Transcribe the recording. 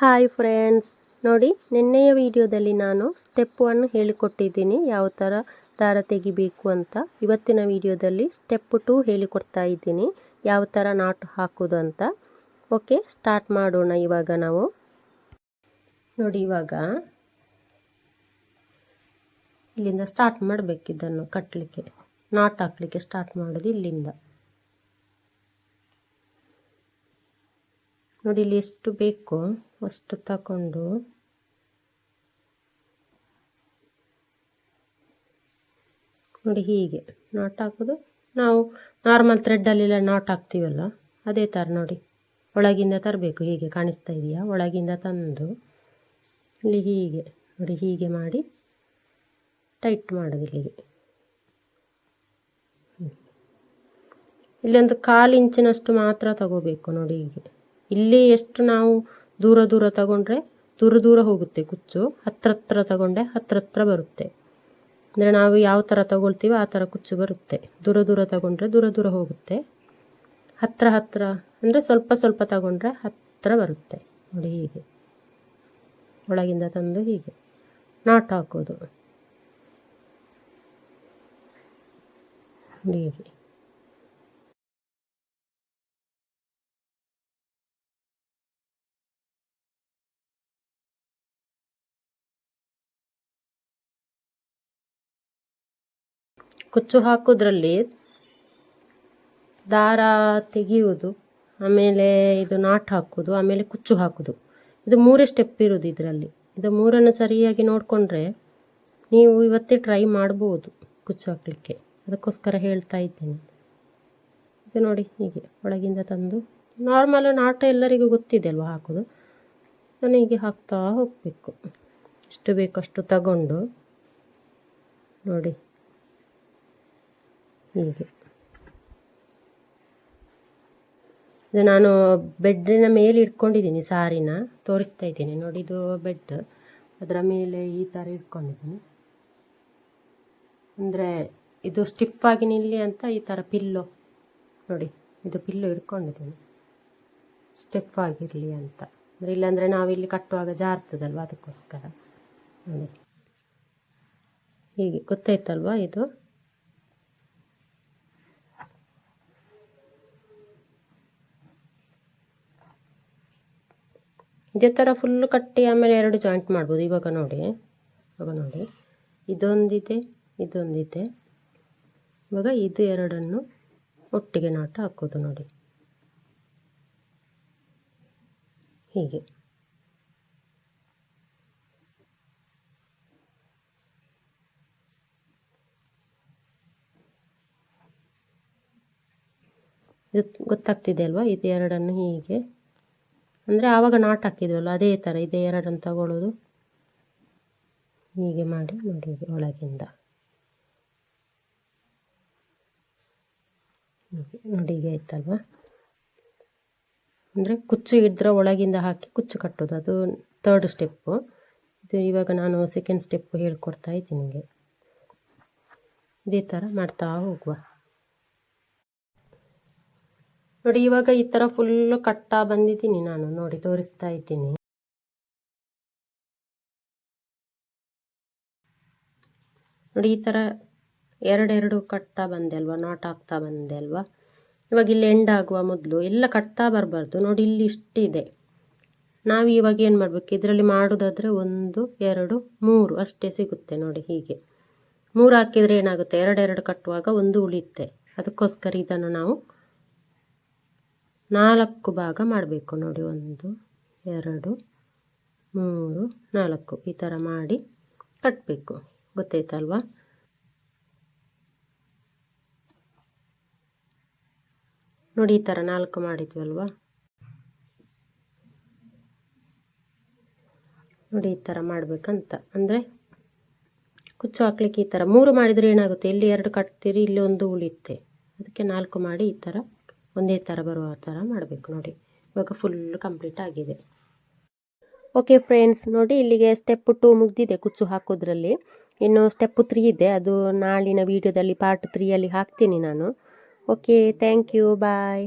Hi friends. ನೋಡಿ, ನಿನ್ನೆಯ ವಿಡಿಯೋದಲ್ಲಿ ನಾನು ಸ್ಟೆಪ್ ಒನ್ ಹೇಳಿಕೊಟ್ಟಿದ್ದೀನಿ. ಯಾವ ಥರ ದಾರ ತೆಗಿಬೇಕು ಅಂತ. ಇವತ್ತಿನ ವಿಡಿಯೋದಲ್ಲಿ ಸ್ಟೆಪ್ ಟು ಹೇಳಿಕೊಡ್ತಾ ಇದ್ದೀನಿ. ಯಾವ ಥರ ನಾಟ್ ಹಾಕೋದು ಅಂತ. ಓಕೆ ಸ್ಟಾರ್ಟ್ ಮಾಡೋಣ ಇವಾಗ ನಾವು. ನೋಡಿ, ಇವಾಗ ಇಲ್ಲಿಂದ ಸ್ಟಾರ್ಟ್ ಮಾಡಬೇಕಿದ್ದನ್ನು ಕಟ್ಟಲಿಕ್ಕೆ ನಾಟ್ ಹಾಕಲಿಕ್ಕೆ ಸ್ಟಾರ್ಟ್ ಮಾಡೋದು ಇಲ್ಲಿಂದ. ನೋಡಿ, ಇಲ್ಲಿ ಎಷ್ಟು ಬೇಕು, ಅಷ್ಟು ತಗೊಂಡು ನೋಡಿ, ಹೀಗೆ ನಾಟ್ ಹಾಕೋದು. ನಾವು ನಾರ್ಮಲ್ ಥ್ರೆಡ್ಡಲ್ಲೆಲ್ಲ ನಾಟ್ ಹಾಕ್ತೀವಲ್ಲ, ಅದೇ ಥರ ನೋಡಿ. ಒಳಗಿಂದ ತರಬೇಕು, ಹೀಗೆ ಕಾಣಿಸ್ತಾ ಇದೆಯಾ? ಒಳಗಿಂದ ತಂದು. ಇಲ್ಲಿ ಹೀಗೆ, ನೋಡಿ, ಹೀಗೆ ಮಾಡಿ ಟೈಟ್ ಮಾಡೋದು ಇಲ್ಲಿಗೆ. ಇಲ್ಲೊಂದು ಕಾಲು ಇಂಚಿನಷ್ಟು ಮಾತ್ರ ತಗೋಬೇಕು ನೋಡಿ ಹೀಗೆ. ಇಲ್ಲಿ ಎಷ್ಟು ನಾವು ದೂರ ದೂರ ತಗೊಂಡ್ರೆ ದೂರ ದೂರ ಹೋಗುತ್ತೆ ಕುಚ್ಚು. ಹತ್ರ ಹತ್ರ ತಗೊಂಡೆ ಹತ್ರ ಹತ್ರ ಬರುತ್ತೆ. ಅಂದರೆ ನಾವು ಯಾವ ಥರ ತಗೊಳ್ತೀವೋ ಆ ಥರ ಕುಚ್ಚು ಬರುತ್ತೆ. ದೂರ ದೂರ ತಗೊಂಡ್ರೆ ದೂರ ದೂರ ಹೋಗುತ್ತೆ. ಹತ್ರ ಹತ್ರ ಅಂದರೆ ಸ್ವಲ್ಪ ಸ್ವಲ್ಪ ತಗೊಂಡ್ರೆ ಹತ್ತಿರ ಬರುತ್ತೆ. ನೋಡಿ ಹೀಗೆ. ಒಳಗಿಂದ ತಂದು ಹೀಗೆ. ನಾಟ್ ಹಾಕೋದು. ನೋಡಿ ಹೀಗೆ. ಕುಚ್ಚು ಹಾಕೋದ್ರಲ್ಲಿ ದಾರ ತೆಗೆಯುವುದು, ಆಮೇಲೆ ಇದು ನಾಟ್ ಹಾಕೋದು ಆಮೇಲೆ ಕುಚ್ಚು ಹಾಕೋದು ಇದು ಮೂರೇ ಸ್ಟೆಪ್ ಇರೋದು ಇದರಲ್ಲಿ. ಇದು ಮೂರನ್ನು ಸರಿಯಾಗಿ ನೋಡಿಕೊಂಡ್ರೆ ನೀವು ಇವತ್ತೇ ಟ್ರೈ ಮಾಡ್ಬೋದು ಕುಚ್ಚು ಹಾಕಲಿಕ್ಕೆ. ಅದಕ್ಕೋಸ್ಕರ ಹೇಳ್ತಾ ಇದ್ದೇನೆ. ಇದು ನೋಡಿ ಹೀಗೆ ಒಳಗಿಂದ ತಂದು ನಾರ್ಮಲ್ ನಾಟ ಎಲ್ಲರಿಗೂ ಗೊತ್ತಿದೆ ಅಲ್ವಾ ಹಾಕೋದು? ನಾನು ಹೀಗೆ ಹಾಕ್ತಾ ಹೋಗಬೇಕು. ಎಷ್ಟು ಬೇಕಷ್ಟು ತಗೊಂಡು ನೋಡಿ. ಹೀಗೆ. ಇದು ನಾನು ಬೆಡ್ಡಿನ ಮೇಲೆ ಇಟ್ಕೊಂಡಿದ್ದೀನಿ, ಸಾರಿನ. ತೋರಿಸ್ತಾ ಇದ್ದೀನಿ. ನೋಡಿ, ಇದು ಬೆಡ್. ಅದರ ಮೇಲೆ ಈ ಥರ ಇಟ್ಕೊಂಡಿದ್ದೀನಿ. ಅಂದರೆ ಇದು ಸ್ಟಿಫಾಗಿ ನಿಲ್ಲಿ ಅಂತ ಈ ಥರ ಪಿಲ್ಲೋ ನೋಡಿ, ಇದು ಪಿಲ್ಲೋ ಇಟ್ಕೊಂಡಿದ್ದೀನಿ. ಸ್ಟಿಫ್ ಆಗಿರಲಿ ಅಂತ. ಅಂದರೆ ಇಲ್ಲಾಂದರೆ ನಾವಿಲ್ಲಿ ಕಟ್ಟುವಾಗ ಜಾರ್ತದಲ್ವ ಅದಕ್ಕೋಸ್ಕರ. ಹೀಗೆ, ಗೊತ್ತಾಯ್ತಲ್ವಾ ಇದು? ಇದೇ ಥರ ಫುಲ್ಲು ಕಟ್ಟಿ ಆಮೇಲೆ ಎರಡು ಜಾಯಿಂಟ್ ಮಾಡ್ಬೋದು. ಇವಾಗ ನೋಡಿ. ಇವಾಗ ನೋಡಿ. ಇದೊಂದಿದೆ ಇದೊಂದಿದೆ. ಇವಾಗ ಇದು ಎರಡನ್ನು ಒಟ್ಟಿಗೆ ನಾಟ ಹಾಕೋದು ನೋಡಿ. ಹೀಗೆ. ಇದು ಗೊತ್ತಾಗ್ತಿದೆ ಅಲ್ವಾ? ಇದು ಎರಡನ್ನು ಹೀಗೆ ಅಂದರೆ ಆವಾಗ ನಾಟ್ ಹಾಕಿದ್ವಲ್ಲ, ಅದೇ ಥರ ಇದೆ ಎರಡನ್ನು ತಗೊಳ್ಳೋದು ಹೀಗೆ ಮಾಡಿ ನೋಡಿ ಒಳಗಿಂದ. ನೋಡಿ ಹೀಗೆ ಆಯ್ತಲ್ವ? ಅಂದರೆ ಕುಚ್ಚು ಇದ್ದರೆ ಒಳಗಿಂದ ಹಾಕಿ ಕುಚ್ಚು ಕಟ್ಟೋದು, ಅದು ತರ್ಡ್ ಸ್ಟೆಪ್ಪು ಇದು ಇವಾಗ ನಾನು ಸೆಕೆಂಡ್ ಸ್ಟೆಪ್ಪು ಹೇಳ್ಕೊಡ್ತಾ ಇದ್ದೀನಿ ನಿಮಗೆ. ಇದೇ ಥರ ಮಾಡ್ತಾ ಹೋಗುವ. ನೋಡಿ, ಇವಾಗ ಈ ಥರ ಫುಲ್ಲು ಕಟ್ತಾ ಬಂದಿದ್ದೀನಿ ನಾನು. ನೋಡಿ, ತೋರಿಸ್ತಾ ಇದ್ದೀನಿ. ನೋಡಿ, ಈ ಥರ ಎರಡೆರಡು ಕಟ್ತಾ ಬಂದೆ ಅಲ್ವಾ? ನಾಟ್ ಹಾಕ್ತಾ ಬಂದೆ ಅಲ್ವಾ? ಇವಾಗ ಇಲ್ಲಿ ಎಂಡ್ ಆಗುವ ಮೊದಲು ಎಲ್ಲ ಕಟ್ತಾ ಬರಬಾರ್ದು. ನೋಡಿ, ಇಲ್ಲಿ ಇಷ್ಟಿದೆ. ನಾವು ಇವಾಗ ಏನು ಮಾಡಬೇಕು? ಇದರಲ್ಲಿ ಮಾಡೋದಾದರೆ ಒಂದು, ಎರಡು, ಮೂರು. ಅಷ್ಟೇ ಸಿಗುತ್ತೆ ನೋಡಿ, ಹೀಗೆ. ಮೂರು ಹಾಕಿದರೆ ಏನಾಗುತ್ತೆ? ಎರಡೆರಡು ಕಟ್ಟುವಾಗ ಒಂದು ಉಳಿಯುತ್ತೆ. ಅದಕ್ಕೋಸ್ಕರ ಇದನ್ನು ನಾವು ನಾಲ್ಕು ಭಾಗ ಮಾಡಬೇಕು ನೋಡಿ, ಒಂದು, ಎರಡು, ಮೂರು, ನಾಲ್ಕು. ಈ ಥರ ಮಾಡಿ ಕಟ್ಟಬೇಕು ಗೊತ್ತಾಯ್ತಲ್ವಾ? ನೋಡಿ, ಈ ಥರ ನಾಲ್ಕು ಮಾಡಿದ್ವಲ್ವಾ? ನೋಡಿ, ಈ ಥರ ಮಾಡಬೇಕಂತ. ಅಂದರೆ ಕುಚ್ಚು ಹಾಕ್ಲಿಕ್ಕೆ ಈ ಥರ ಮೂರು ಮಾಡಿದರೆ ಏನಾಗುತ್ತೆ? ಇಲ್ಲಿ ಎರಡು ಕಟ್ತೀರಿ, ಇಲ್ಲಿ ಒಂದು ಉಳಿಯುತ್ತೆ. ಅದಕ್ಕೆ ನಾಲ್ಕು ಮಾಡಿ ಈ ಥರ ಒಂದೇ ಥರ ಬರುವ ಥರ ಮಾಡಬೇಕು ನೋಡಿ. ಇವಾಗ ಫುಲ್ ಕಂಪ್ಲೀಟ್ ಆಗಿದೆ. ಓಕೆ ಫ್ರೆಂಡ್ಸ್ ನೋಡಿ ಇಲ್ಲಿಗೆ ಸ್ಟೆಪ್ ಟು ಮುಗ್ದಿದೆ ಕುಚ್ಚು ಹಾಕೋದ್ರಲ್ಲಿ. ಇನ್ನು ಸ್ಟೆಪ್ ತ್ರೀ ಇದೆ. ಅದು ನಾಳಿನ ವೀಡಿಯೋದಲ್ಲಿ ಪಾರ್ಟ್ ತ್ರೀಯಲ್ಲಿ ಹಾಕ್ತೀನಿ ನಾನು. Okay thank you bye